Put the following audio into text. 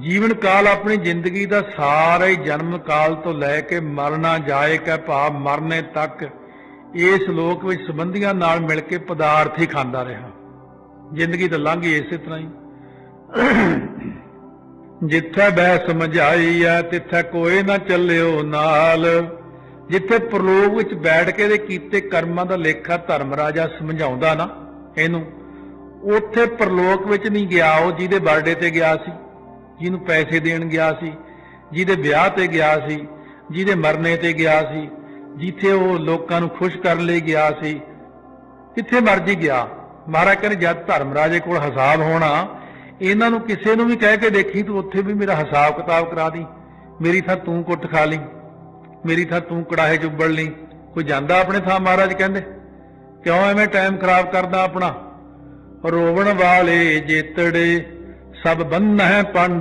ਜੀਵਨ ਕਾਲ ਆਪਣੀ ਜ਼ਿੰਦਗੀ ਦਾ ਸਾਰੇ ਹੀ ਜਨਮ ਕਾਲ ਤੋਂ ਲੈ ਕੇ ਮਰਨਾ ਜਾਏ ਕਾ ਭਾਵ ਮਰਨੇ ਤੱਕ ਇਸ ਲੋਕ ਵਿੱਚ ਸੰਬੰਧੀਆਂ ਨਾਲ ਮਿਲ ਕੇ ਪਦਾਰਥ ਹੀ ਖਾਂਦਾ ਰਿਹਾ। ਜ਼ਿੰਦਗੀ ਤਾਂ ਲੰਘ ਗਈ ਇਸੇ ਤਰ੍ਹਾਂ ਹੀ। ਜਿੱਥੇ ਬਹਿ ਸਮਝਾਈ ਆ, ਤਿੱਥੇ ਕੋਈ ਨਾ ਚੱਲਿਓ ਨਾਲ। ਜਿੱਥੇ ਪ੍ਰਲੋਕ ਵਿੱਚ ਬੈਠ ਕੇ ਦੇ ਕੀਤੇ ਕਰਮਾਂ ਦਾ ਲੇਖਾ ਧਰਮ ਰਾਜਾ ਸਮਝਾਉਂਦਾ ਨਾ ਇਹਨੂੰ, ਉੱਥੇ ਪ੍ਰਲੋਕ ਵਿੱਚ ਨਹੀਂ ਗਿਆ ਉਹ ਜਿਹਦੇ ਬਰਥਡੇ ਤੇ ਗਿਆ ਸੀ। ਜਿਹਨੂੰ ਪੈਸੇ ਦੇਣ ਗਿਆ ਸੀ, ਜਿਹਦੇ ਵਿਆਹ ਤੇ ਗਿਆ ਸੀ, ਜਿਹਦੇ ਮਰਨੇ ਤੇ ਗਿਆ ਸੀ, ਜਿੱਥੇ ਉਹ ਲੋਕਾਂ ਨੂੰ ਖੁਸ਼ ਕਰਨ ਲਈ ਗਿਆ ਸੀ ਕਿੱਥੇ ਮਰਜ਼ੀ ਗਿਆ। ਮਹਾਰਾਜ ਕਹਿੰਦੇ, ਜਦ ਧਰਮ ਰਾਜੇ ਕੋਲ ਹਿਸਾਬ ਹੋਣਾ, ਇਹਨਾਂ ਨੂੰ ਕਿਸੇ ਨੂੰ ਵੀ ਕਹਿ ਕੇ ਦੇਖੀ, ਤੂੰ ਉੱਥੇ ਵੀ ਮੇਰਾ ਹਿਸਾਬ ਕਿਤਾਬ ਕਰਾ ਦੀ। ਮੇਰੀ ਥਾਂ ਤੂੰ ਕੁੱਟ ਖਾ ਲਈ, ਮੇਰੀ ਥਾਂ ਤੂੰ ਕੜਾਹੇ ਚੁੱਬੜ ਲਈ। ਕੋਈ ਜਾਂਦਾ ਆਪਣੇ ਥਾਂ ਮਹਾਰਾਜ ਕਹਿੰਦੇ? ਕਿਉਂ ਐਵੇਂ ਟਾਈਮ ਖਰਾਬ ਕਰਦਾ ਆਪਣਾ? ਰੋਵਣ ਵਾਲੇ ਜੇਤੜੇ, ਸਭ ਬੰਨ ਹੈ